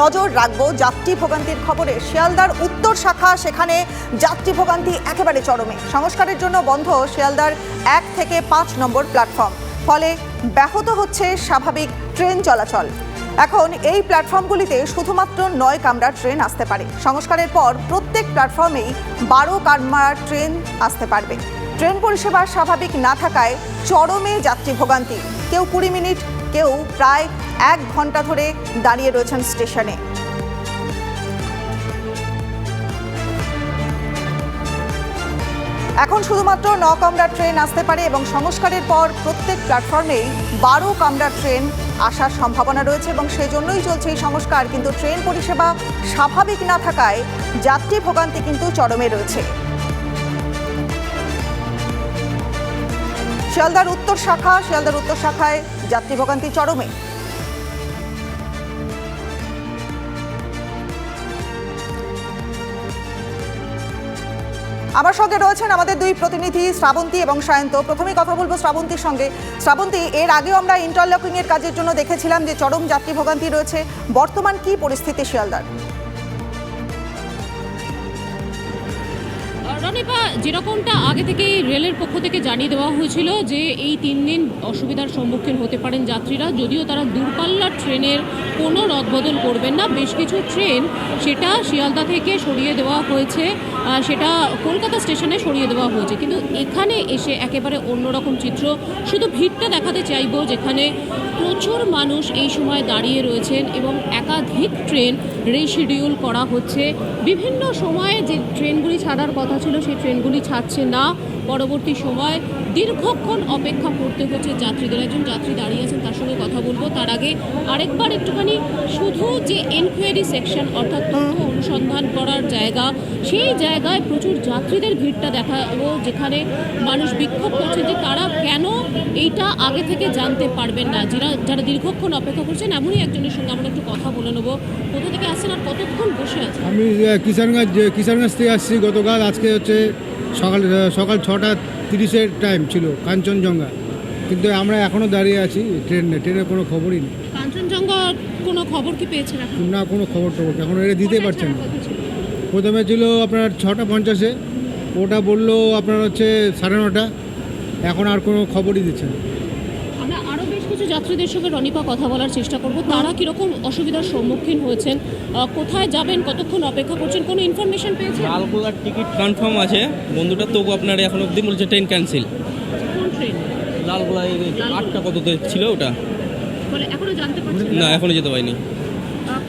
নজর রাখব যাত্রী ভোগান্তির খবরে। শিয়ালদার উত্তর শাখা, সেখানে যাত্রী ভোগান্তি একেবারে চরমে। সংস্কারের জন্য বন্ধ শিয়ালদার এক থেকে পাঁচ নম্বর প্ল্যাটফর্ম। ফলে ব্যাহত হচ্ছে স্বাভাবিক ট্রেন চলাচল। এখন এই প্ল্যাটফর্মগুলিতে শুধুমাত্র নয় কামরার ট্রেন আসতে পারে। সংস্কারের পর প্রত্যেক প্ল্যাটফর্মেই বারো কামরার ট্রেন আসতে পারবে। ট্রেন পরিষেবা স্বাভাবিক না থাকায় চরমে যাত্রী ভোগান্তি। কেউ কুড়ি মিনিট, কেউ প্রায় এক ঘণ্টা ধরে দাঁড়িয়ে রয়েছেন স্টেশনে। এখন শুধুমাত্র ন কামরার ট্রেন আসতে পারে এবং সংস্কারের পর প্রত্যেক প্ল্যাটফর্মেই বারো কামরার ট্রেন আসার সম্ভাবনা রয়েছে এবং সেজন্যই চলছে এই সংস্কার। কিন্তু ট্রেন পরিষেবা স্বাভাবিক না থাকায় যাত্রী ভোগান্তি কিন্তু চরমে রয়েছে। শিয়ালদার উত্তর শাখা, শিয়ালদার উত্তর শাখায় যাত্রী ভোগান্তি চরমে। আমার সঙ্গে রয়েছেন আমাদের দুই প্রতিনিধি, শ্রাবন্তী এবং সায়ন্ত। প্রথমে কথা বলব শ্রাবন্তীর সঙ্গে। শ্রাবন্তী, এর আগেও আমরা ইন্টারলকিং এর কাজের জন্য দেখেছিলাম যে চরম যাত্রী ভোগান্তি রয়েছে। বর্তমান কি পরিস্থিতি শিয়ালদার? রনিপা যেরকমটা আগে থেকেই রেলের পক্ষ থেকে জানিয়ে দেওয়া হয়েছিল যে এই তিন দিন অসুবিধার সম্মুখীন হতে পারেন যাত্রীরা, যদিও তারা দূরপাল্লার ট্রেনের কোনো রদবদল করবেন না। বেশ কিছু ট্রেন সেটা শিয়ালদা থেকে সরিয়ে দেওয়া হয়েছে সেটা কলকাতা স্টেশনে সরিয়ে দেওয়া হয়েছে। কিন্তু এখানে এসে একেবারে অন্যরকম চিত্র। শুধু ভিড়টা দেখাতে চাইব যেখানে প্রচুর মানুষ এই সময় দাঁড়িয়ে রয়েছেন এবং একাধিক ট্রেন রিশিডিউল করা হচ্ছে। বিভিন্ন সময়ে যে ট্রেনগুলি ছাড়ার কথা ছিল সেই ট্রেনগুলি ছাড়ছে না। পরবর্তী সময় দীর্ঘক্ষণ অপেক্ষা করতে হচ্ছে যাত্রীদের। একজন যাত্রী দাঁড়িয়ে আছেন, তার সঙ্গে কথা বলব। তার আগে আরেকবার একটুখানি শুধু যে এনকোয়ারি সেকশন অর্থাৎ তথ্য অনুসন্ধান করার জায়গা, সেই জায়গায় প্রচুর যাত্রীদের ভিড়টা দেখাবো, যেখানে মানুষ বিক্ষোভ করছে যে তারা কেন এইটা আগে থেকে জানতে পারবেন না। যারা যারা দীর্ঘক্ষণ অপেক্ষা করছেন, এমনই একজনের সঙ্গে আমরা একটু কথা বলে নেব। কোথা থেকে আসছেন আর কতক্ষণ বসে আছেন? আমি কিষানগঞ্জ কিষানগঞ্জ থেকে আসছি গতকাল। আজকে হচ্ছে সকাল সকাল ছটা তিরিশের টাইম ছিল কাঞ্চনজঙ্ঘা। কিন্তু আমরা এখনও দাঁড়িয়ে আছি ট্রেনে ট্রেনের কোনো খবরই নেই। কাঞ্চনজঙ্ঘা কোনো খবর কি পেয়েছেন না কোনো খবর টবর এখন এটা দিতে পারছেন না? প্রথমে ছিল আপনার ছটা পঞ্চাশে ওটা বলল আপনার হচ্ছে সাড়ে নটা এখন আর কোনো খবরই দিচ্ছে না আমরা আরও বেশ কিছু যাত্রীদের সঙ্গে রনিপা কথা বলার চেষ্টা করব। তারা কীরকম অসুবিধার সম্মুখীন হয়েছেন? কোথায় যাবেন? কতক্ষণ অপেক্ষা করছেন? কোনো ইনফরমেশন পেয়েছেন? লালগোলার টিকিট কনফার্ম আছে। বন্ধুটা তবু আপনার এখন অবধি বলছে ট্রেন ক্যান্সেল কোন ট্রেন লালগোলা এই আটটা কততে ছিল ওটা? এখনও জানতে পারছেন না এখনও যেতে পারিনি।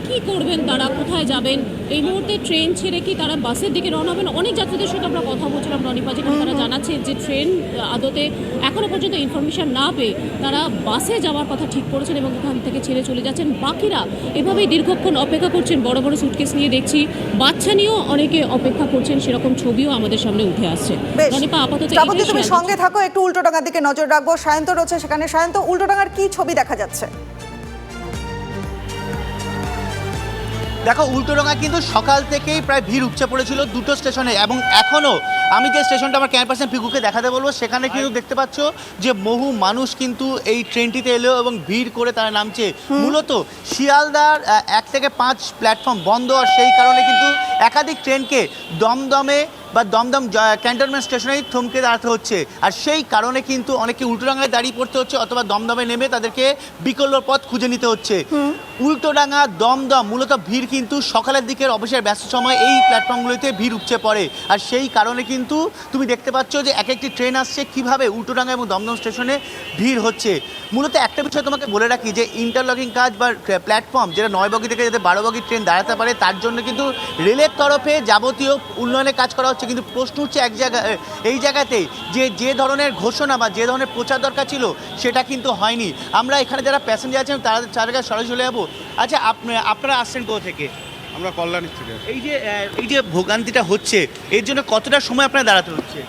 কি করবেন তারা? কোথায় যাবেন? এই মুহূর্তে ট্রেন ছেড়ে কি তারা বাসের দিকে রওনা হবেন? অনেক যাত্রীদের সাথে আমরা কথা বলছিলাম রনিপা যেখানে তারা জানাচ্ছে যে ট্রেন আদতে এখনও পর্যন্ত ইনফরমেশন না পেয়ে তারা বাসে যাওয়ার কথা ঠিক করেছেন এবং এখান থেকে ছেড়ে চলে যাচ্ছেন। বাকিরা এভাবেই দীর্ঘক্ষণ অপেক্ষা করছেন। বড় বড় সুটকেস নিয়ে দেখছি। বাচ্চা নিয়েও অনেকে অপেক্ষা করছেন সেরকম ছবিও আমাদের সামনে উঠে আসছে। রনিপা আপাতত তুমি সঙ্গে থাকো একটু উল্টোডাঙ্গার দিকে নজর রাখব। সায়ন্ত রয়েছে সেখানে। সায়ন্ত উল্টোডাঙ্গার কি ছবি দেখা যাচ্ছে? দেখো উল্টোডাঙ্গা কিন্তু সকাল থেকেই প্রায় ভিড় উপচে পড়েছিল দুটো স্টেশনে এবং এখনও আমি যে স্টেশনটা আমার ক্যাম্প পার্সেন্ট পিকুকে দেখাতে বলব সেখানে কিন্তু দেখতে পাচ্ছ যে বহু মানুষ কিন্তু এই ট্রেনটিতে এলো এবং ভিড় করে তারা নামছে। মূলত শিয়ালদার এক থেকে পাঁচ প্ল্যাটফর্ম বন্ধ আর সেই কারণে কিন্তু একাধিক ট্রেনকে দমদমে বা দমদম ক্যান্টনমেন্ট স্টেশনেই থমকে দাঁড়াতে হচ্ছে। আর সেই কারণে কিন্তু অনেকে উল্টোডাঙ্গায় দাঁড়িয়ে পড়তে হচ্ছে অথবা দমদমে নেমে তাদেরকে বিকল্প পথ খুঁজে নিতে হচ্ছে। উল্টোডাঙ্গা দমদম মূলত ভিড় কিন্তু সকালের দিকের অবসর ব্যস্ত সময় এই প্ল্যাটফর্মগুলিতে ভিড় উপচে পড়ে। আর সেই কারণে কিন্তু তুমি দেখতে পাচ্ছ যে এক একটি ট্রেন আসছে কীভাবে উল্টোডাঙ্গা এবং দমদম স্টেশনে ভিড় হচ্ছে। মূলত একটা বিষয় তোমাকে বলে রাখি যে ইন্টারলকিং কাজ বা প্ল্যাটফর্ম যেটা নয় বগি থেকে যাতে বারো বগি ট্রেন দাঁড়াতে পারে তার জন্য কিন্তু রেলের তরফে যাবতীয় উন্নয়নের কাজ করা হচ্ছে। কিন্তু প্রশ্ন হচ্ছে এক জায়গায় এই জায়গাতেই যে যে ধরনের ঘোষণা বা যে ধরনের প্রচার দরকার ছিল সেটা কিন্তু হয়নি। আমরা এখানে যারা প্যাসেঞ্জার আছেন তারা তাদের কাছে সরাসরি চলে যাব। আচ্ছা আপনি- আপনারা আসছেন কোথা থেকে? আমরা কল্যাণীর থেকে এই যে এই যে ভোগান্তিটা হচ্ছে এর জন্য কতটা সময় আপনার দাঁড়াতে হচ্ছে?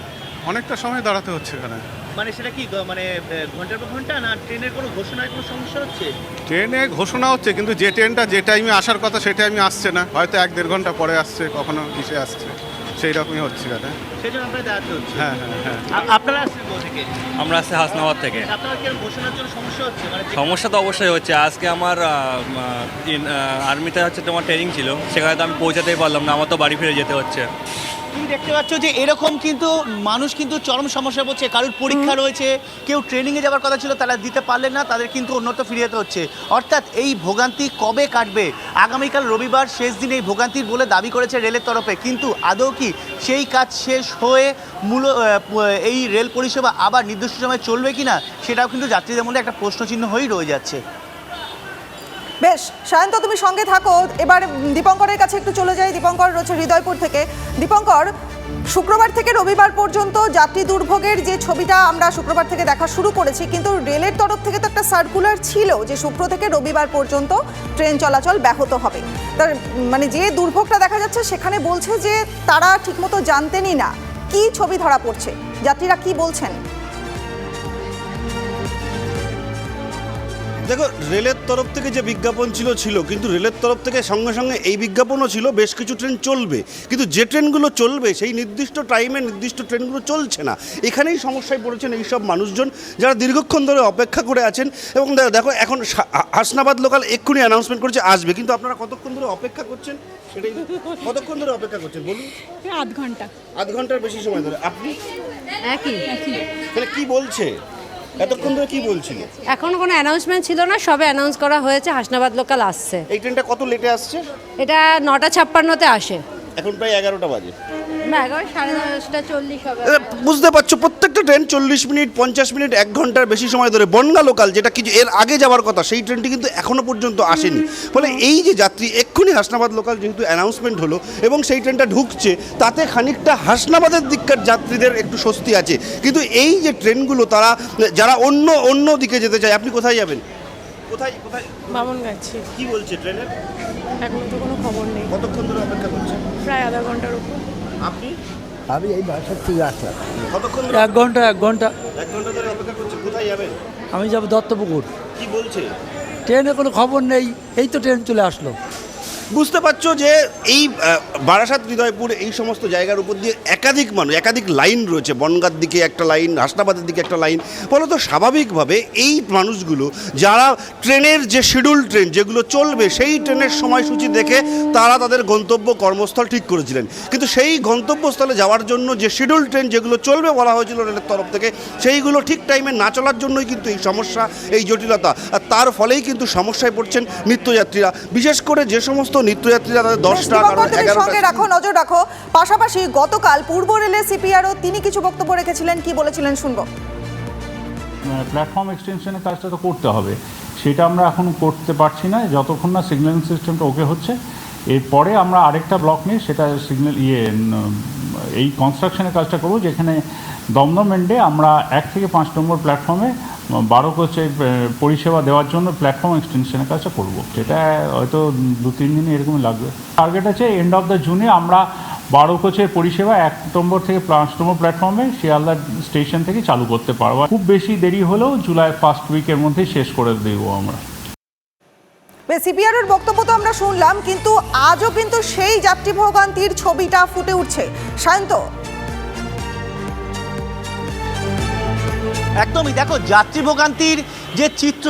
অনেকটা সময় দাঁড়াতে হচ্ছে এখানে। মানে সেটা কি মানে ঘণ্টার পর ঘণ্টা না ট্রেনের কোনো ঘোষণায় কোনো সমস্যা হচ্ছে? ট্রেনে ঘোষণা হচ্ছে কিন্তু যে ট্রেনটা যে টাইমে আসার কথা সেই টাইমে আসছে না। হয়তো এক দেড় ঘণ্টা পরে আসছে কখনো কিসে আসছে। সেই রকমই হচ্ছে কথা সেই জন্য আপনারা দাঁড়াতে হচ্ছে। হ্যাঁ হ্যাঁ হ্যাঁ। আ- আপনারা আসছেন কোথা থেকে? আমরা আসছি হাসনাবাদ থেকে। আপনারা কি ঘোষণার জন্য সমস্যা হচ্ছে? মানে যে- সমস্যা তো অবশ্যই হচ্ছে। আজকে আমার আর্মিতে হচ্ছে তোমার ট্রেনিং ছিল। সেখানে তো আমি পৌঁছাতেই পারলাম না। আমার তো বাড়ি ফিরে যেতে হচ্ছে। তুমি দেখতে পাচ্ছ যে এরকম কিন্তু মানুষ কিন্তু চরম সমস্যা পড়ছে কারোর পরীক্ষা রয়েছে কেউ ট্রেনিংয়ে যাওয়ার কথা ছিল তারা দিতে পারলেন না তাদের কিন্তু অন্যত্র ফিরে যেতে হচ্ছে। অর্থাৎ এই ভোগান্তি কবে কাটবে? আগামীকাল রবিবার শেষ দিন এই ভোগান্তির বলে দাবি করেছে রেলের তরফে। কিন্তু আদৌ কি সেই কাজ শেষ হয়ে মূল এই রেল পরিষেবা আবার নির্দিষ্ট সময় চলবে কিনা সেটাও কিন্তু যাত্রীদের মধ্যে একটা প্রশ্নচিহ্ন হয়েই রয়ে যাচ্ছে। বেশ সায়ন্ত তুমি সঙ্গে থাকো। এবার দীপঙ্করের কাছে একটু চলে যাই। দীপঙ্কর রয়েছে হৃদয়পুর থেকে। দীপঙ্কর, শুক্রবার থেকে রবিবার পর্যন্ত যাত্রী দুর্ভোগের যে ছবিটা আমরা শুক্রবার থেকে দেখা শুরু করেছি, কিন্তু রেলের তরফ থেকে তো একটা সার্কুলার ছিল যে শুক্র থেকে রবিবার পর্যন্ত ট্রেন চলাচল ব্যাহত হবে। তার মানে যে দুর্ভোগটা দেখা যাচ্ছে, সেখানে বলছে যে তারা ঠিকমতো জানতেনই না। কি ছবি ধরা পড়ছে? যাত্রীরা কি বলছেন? দেখো রেলের তরফ থেকে যে বিজ্ঞাপন ছিল ছিল কিন্তু রেলের তরফ থেকে সঙ্গে সঙ্গে এই বিজ্ঞাপনও ছিল বেশ কিছু ট্রেন চলবে। কিন্তু যে ট্রেনগুলো চলবে সেই নির্দিষ্ট টাইমে নির্দিষ্ট ট্রেনগুলো চলছে না। এখানেই সমস্যায় পড়েছেন এইসব মানুষজন যারা দীর্ঘক্ষণ ধরে অপেক্ষা করে আছেন। এবং দেখো এখন হাসনাবাদ লোকাল এক্ষুনি অ্যানাউন্সমেন্ট করেছে আসবে। কিন্তু আপনারা কতক্ষণ ধরে অপেক্ষা করছেন? সেটাই কতক্ষণ ধরে অপেক্ষা করছেন? বলুন। আধ ঘণ্টা। আধ ঘণ্টার বেশি সময় ধরে। আপনি? একই। তাহলে কি বলছে? এতক্ষণ ধরে কি বলছিল? এখন কোনো অ্যানাউন্সমেন্ট ছিল না সবে অ্যানাউন্স করা হয়েছে হাসনাবাদ লোকাল আসছে। এই ট্রেনটা কত লেটে আসছে? এটা নটা ছাপ্পান্নতে আসে। এখন প্রায় এগারোটা বাজে। না এগারো সাড়ে দশটা চল্লিশ হবে। বুঝতে পারছ প্রত্যেকটা ট্রেন চল্লিশ মিনিট পঞ্চাশ মিনিট এক ঘণ্টার বেশি সময় ধরে। বনগা লোকাল যেটা কিছু এর আগে যাওয়ার কথা সেই ট্রেনটি কিন্তু এখনও পর্যন্ত আসেনি। ফলে এই যে যাত্রী এক্ষুনি হাসনাবাদ লোকাল যেহেতু অ্যানাউন্সমেন্ট হলো এবং সেই ট্রেনটা ঢুকছে তাতে খানিকটা হাসনাবাদের দিককার যাত্রীদের একটু স্বস্তি আছে। কিন্তু এই যে ট্রেনগুলো তারা যারা অন্য অন্য দিকে যেতে চায় আপনি কোথায় যাবেন? কোথায় কোথায়? বামন কি বলছে ট্রেনের এখন তো কোনো খবর নেই। কতক্ষণ ধরে অপেক্ষা করছে? প্রায় আধা ঘণ্টার উপর। আপনি? আমি এই বাসার থেকে আসলাম। কতক্ষণ ধরে এক ঘণ্টা এক ঘণ্টা। এক ঘণ্টা ধরে অপেক্ষা করছে কোথায় যাবেন? আমি যাব দত্তপুকুর। কি বলছে? ট্রেনে কোনো খবর নেই এই তো ট্রেন চলে আসলো। বুঝতে পারছ যে এই বারাসাত হৃদয়পুর এই সমস্ত জায়গার উপর দিয়ে একাধিক মানুষ, একাধিক লাইন রয়েছে। বনগার দিকে একটা লাইন, হাসনাবাদের দিকে একটা লাইন। ফলত স্বাভাবিকভাবে এই মানুষগুলো, যারা ট্রেনের যে শিডিউল ট্রেন যেগুলো চলবে, সেই ট্রেনের সময়সূচি দেখে তারা তাদের গন্তব্য কর্মস্থল ঠিক করেছিলেন। কিন্তু সেই গন্তব্যস্থলে যাওয়ার জন্য যে শিডিউল ট্রেন যেগুলো চলবে বলা হয়েছিল রেলের তরফ থেকে, সেইগুলো ঠিক টাইমে না চলার জন্যই কিন্তু এই সমস্যা, এই জটিলতা। আর তার ফলেই কিন্তু সমস্যায় পড়ছেন নিত্যযাত্রীরা। বিশেষ করে যে সমস্ত নিত্যযাত্রীরা তাদের দশটা সঙ্গে রাখো নজর রাখো। পাশাপাশি গতকাল পূর্ব রেলের সিপিআরও তিনি কিছু বক্তব্য রেখেছিলেন কি বলেছিলেন শুনব। প্ল্যাটফর্ম এক্সটেনশনের কাজটা তো করতে হবে। সেটা আমরা এখন করতে পারছি না যতক্ষণ না সিগন্যালিং সিস্টেমটা ওকে হচ্ছে। এরপরে আমরা আরেকটা ব্লক নিয়ে সেটা সিগন্যাল ইয়ে এই কনস্ট্রাকশনের কাজটা করব যেখানে দমদম এন্ডে আমরা এক থেকে পাঁচ নম্বর প্ল্যাটফর্মে বারো কোচের পরিষেবা দেওয়ার জন্য প্ল্যাটফর্ম এক্সটেনশনের কাছে করব। সেটা হয়তো দু, তিন দিনে এরকমই লাগবে। টার্গেট আছে এন্ড অফ দ্য জুনে আমরা বারো কোচের পরিষেবা এক নম্বর থেকে পাঁচ নম্বর প্ল্যাটফর্মে শিয়ালদা স্টেশন থেকে চালু করতে পারব। খুব বেশি দেরি হলেও জুলাই ফার্স্ট উইকের মধ্যে শেষ করে দেবো আমরা। সিপিআর এর বক্তব্য তো আমরা শুনলাম, কিন্তু আজও কিন্তু সেই যাত্রী ভোগান্তির ছবিটা ফুটে উঠছে। সায়ন্ত একদমই দেখো যাত্রী ভোগান্তির যে চিত্র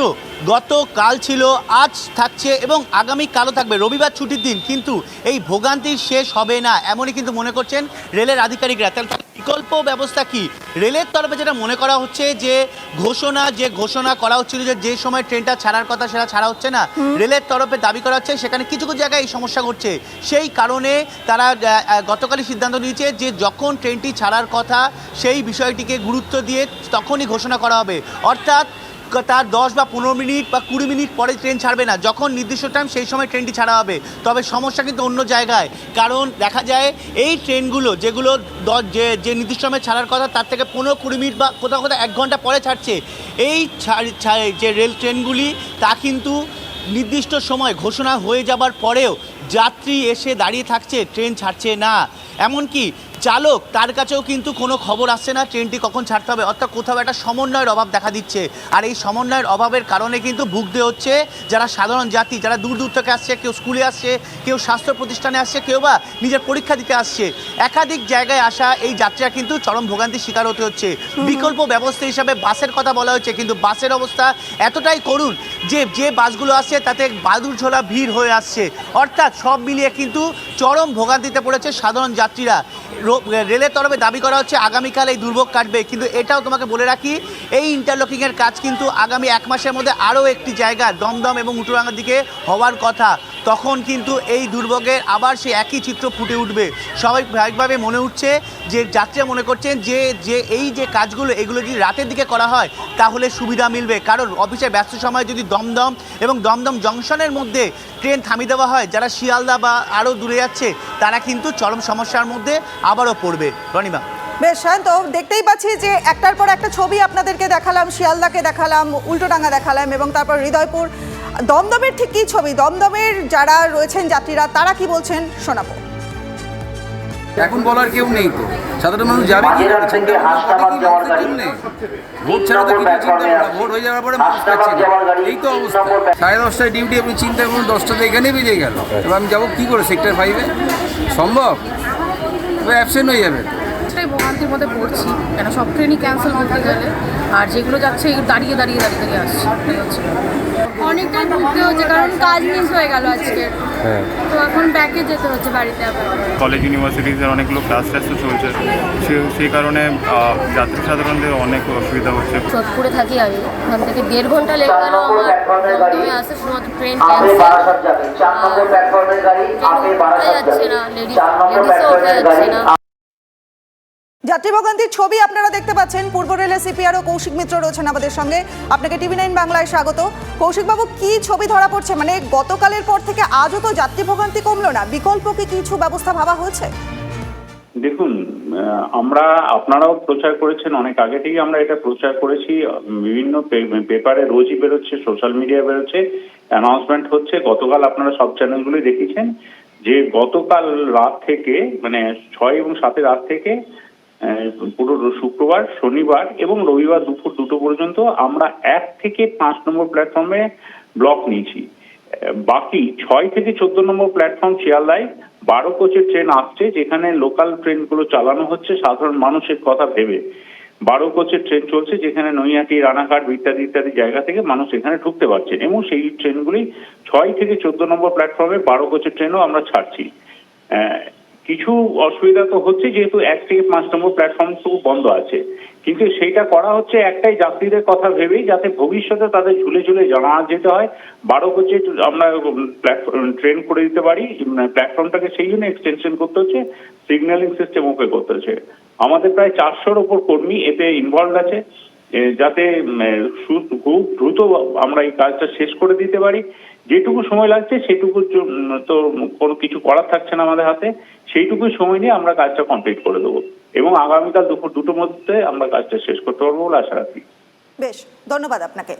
গতকাল ছিল আজ থাকছে এবং আগামী কালও থাকবে। রবিবার ছুটির দিন কিন্তু এই ভোগান্তি শেষ হবে না এমনই কিন্তু মনে করছেন রেলের আধিকারিকরা। তাহলে তার বিকল্প ব্যবস্থা কি? রেলের তরফে যেটা মনে করা হচ্ছে যে ঘোষণা যে ঘোষণা করা হচ্ছিল যে যে সময় ট্রেনটা ছাড়ার কথা সেটা ছাড়া হচ্ছে না রেলের তরফে দাবি করা হচ্ছে সেখানে কিছু কিছু জায়গায় এই সমস্যা ঘটছে। সেই কারণে তারা গতকালই সিদ্ধান্ত নিয়েছে যে যখন ট্রেনটি ছাড়ার কথা সেই বিষয়টিকে গুরুত্ব দিয়ে তখনই ঘোষণা করা হবে। অর্থাৎ তার দশ বা পনেরো মিনিট বা কুড়ি মিনিট পরে ট্রেন ছাড়বে না। যখন নির্দিষ্ট টাইম সেই সময় ট্রেনটি ছাড়া হবে। তবে সমস্যা কিন্তু অন্য জায়গায়। কারণ দেখা যায়, এই ট্রেনগুলো যেগুলো দ- যে যে নির্দিষ্ট সময় ছাড়ার কথা, তার থেকে পনেরো কুড়ি মিনিট বা কোথাও কোথাও এক ঘণ্টা পরে ছাড়ছে। এই যে রেল ট্রেনগুলি তা কিন্তু নির্দিষ্ট সময় ঘোষণা হয়ে যাবার পরেও যাত্রী এসে দাঁড়িয়ে থাকছে, ট্রেন ছাড়ছে না। এমনকি চালক, তার কাছেও কিন্তু কোনো খবর আসছে না, ট্রেনটি কখন ছাড়তে হবে? অর্থাৎ কোথাও একটা সমন্বয়ের অভাব দেখা দিচ্ছে। আর এই সমন্বয়ের অভাবের কারণে কিন্তু ভুগতে হচ্ছে যারা সাধারণ জাতি, যারা দূর দূর থেকে আসছে, কেউ স্কুলে আসছে, কেউ স্বাস্থ্য প্রতিষ্ঠানে আসছে, কেউ বা নিজের পরীক্ষা দিতে আসছে। একাধিক জায়গায় আসা এই যাত্রীরা কিন্তু চরম ভোগান্তির শিকার হতে হচ্ছে। বিকল্প ব্যবস্থা হিসাবে বাসের কথা বলা হচ্ছে, কিন্তু বাসের অবস্থা এতটাই করুন যে যে বাসগুলো আসছে তাতে বাদুর ঝোলা ভিড় হয়ে আসছে। অর্থাৎ সব মিলিয়ে কিন্তু চরম ভোগান্তিতে পড়েছে সাধারণ যাত্রীরা। রেলের তরফে দাবি করা হচ্ছে আগামীকাল এই দুর্ভোগ কাটবে। কিন্তু এটাও তোমাকে বলে রাখি, এই ইন্টারলকিংয়ের কাজ কিন্তু আগামী এক মাসের মধ্যে আরও একটি জায়গা দমদম এবং উটুরাঙ্গার দিকে হওয়ার কথা। তখন কিন্তু এই দুর্ভোগের আবার সে একই চিত্র ফুটে উঠবে। সবাই স্বাভাবিকভাবে মনে উঠছে যে যাত্রীরা মনে করছেন যে যে এই যে কাজগুলো, এগুলো যদি রাতের দিকে করা হয়, তাহলে সুবিধা মিলবে। কারণ অফিসের ব্যস্ত সময় যদি দমদম এবং দমদম জংশনের মধ্যে ট্রেন থামিয়ে দেওয়া হয়, যারা শিয়ালদা বা আরও দূরে যাচ্ছে, তারা কিন্তু চরম সমস্যার মধ্যে আবারও পড়বে। রনিমা। বেশ শান্ত দেখতেই পাচ্ছি যে একটার পর একটা ছবি আপনাদেরকে দেখালাম, শিয়ালদাকে দেখালাম, উল্টোডাঙ্গা দেখালাম এবং তারপর হৃদয়পুর দমদমের ঠিক কী ছবি? দমদমের যারা রয়েছেন যাত্রীরা তারা কি বলছেন? শোনাবো। এখন বলার কেউ নেই তো। সাধারণ মানুষ যাবে কি করে? ভোট ছাড়া তো কিছু চিন্তা না। ভোট হয়ে যাওয়ার পরে মানুষ পাচ্ছে না। এই তো অবস্থা। সাড়ে দশটায় ডিউটি আপনি চিন্তা করুন দশটাতে এখানে বেজে গেল। এবার আমি যাব কী করে? সেক্টর ফাইভে সম্ভব? এবার অ্যাবসেন্ট হয়ে যাবে। সেটাই ভোগান্তির মধ্যে পড়ছি। কেন সব ট্রেনই ক্যান্সেল করতে গেলে আর যেগুলো যাচ্ছে এগুলো দাঁড়িয়ে দাঁড়িয়ে দাঁড়িয়ে দাঁড়িয়ে আসছে। অনেকটাই ঢুকতে হচ্ছে কারণ কাজ মিস হয়ে গেল আজকে। তো এখন ব্যাকে যেতে হচ্ছে বাড়িতে আবার। কলেজ ইউনিভার্সিটিজের অনেকগুলো ক্লাস টেস্টও চলছে। সে- সেই কারণে যাত্রী সাধারণদের অনেক অসুবিধা হচ্ছে। সোদপুরে থাকি আমি। ওখান থেকে দেড় ঘণ্টা লেগে গেল আমার। আসে শুধুমাত্র ট্রেন ক্যান্সেল যাচ্ছে না লেডিস লেডিসও ওঠা যাচ্ছে না। যাত্রী ভোগান্তির ছবি আপনারা দেখতে পাচ্ছেন। পূর্ব রেলের সিপিআর ও কৌশিক মিত্র রয়েছেন আমাদের সঙ্গে। আপনাকে টিভি নাইন বাংলায় স্বাগত। কৌশিকবাবু, কি ছবি ধরা পড়ছে? মানে গতকালের পর থেকে আজও তো যাত্রী ভোগান্তি কমলো না। বিকল্প কি কিছু ব্যবস্থা ভাবা হয়েছে? দেখুন আমরা, আপনারাও প্রচার করেছেন, অনেক আগে থেকেই আমরা এটা প্রচার করেছি। বিভিন্ন পেপারে রোজই বেরোচ্ছে, সোশ্যাল মিডিয়ায় বেরোচ্ছে, অ্যানাউন্সমেন্ট হচ্ছে। গতকাল আপনারা সব চ্যানেলগুলি দেখেছেন। যে গতকাল রাত থেকে মানে ছয় এবং সাতের রাত থেকে পুরো শুক্রবার, শনিবার এবং রবিবার দুপুর দুটো পর্যন্ত আমরা এক থেকে পাঁচ নম্বর প্ল্যাটফর্মে ব্লক নিয়েছি। বাকি ছয় থেকে চোদ্দ নম্বর প্ল্যাটফর্ম শিয়ালদায় বারো কোচের ট্রেন আসছে, যেখানে লোকাল ট্রেনগুলো চালানো হচ্ছে, সাধারণ মানুষের কথা ভেবে। বারো কোচের ট্রেন চলছে, যেখানে নৈহাটি, রানাঘাট ইত্যাদি ইত্যাদি জায়গা থেকে মানুষ এখানে ঢুকতে পারছে। এবং সেই ট্রেনগুলি ছয় থেকে চোদ্দ নম্বর প্ল্যাটফর্মে বারো কোচের ট্রেনও আমরা ছাড়ছি। কিছু অসুবিধা তো হচ্ছে যেহেতু এক থেকে পাঁচ নম্বর প্ল্যাটফর্ম বন্ধ আছে। কিন্তু সেইটা করা হচ্ছে একটাই যাত্রীদের কথা ভেবেই যাতে ভবিষ্যতে তাদের ঝুলে ঝুলে জানা যেতে হয়। বারো কোচে আমরা ট্রেন করে দিতে পারি প্ল্যাটফর্মটাকে সেই জন্য এক্সটেনশন করতে হচ্ছে সিগন্যালিং সিস্টেম ওকে করতে হচ্ছে। আমাদের প্রায় চারশোর ওপর কর্মী এতে ইনভলভ আছে। যাতে খুব দ্রুত আমরা এই কাজটা শেষ করে দিতে পারি। যেটুকু সময় লাগছে জন্য তো কোনো কিছু করার থাকছে না আমাদের হাতে সেইটুকু সময় নিয়ে আমরা কাজটা কমপ্লিট করে দেবো। এবং আগামীকাল দুপুর দুটোর মধ্যে আমরা কাজটা শেষ করতে পারব বলে আশা রাখি। বেশ, ধন্যবাদ আপনাকে।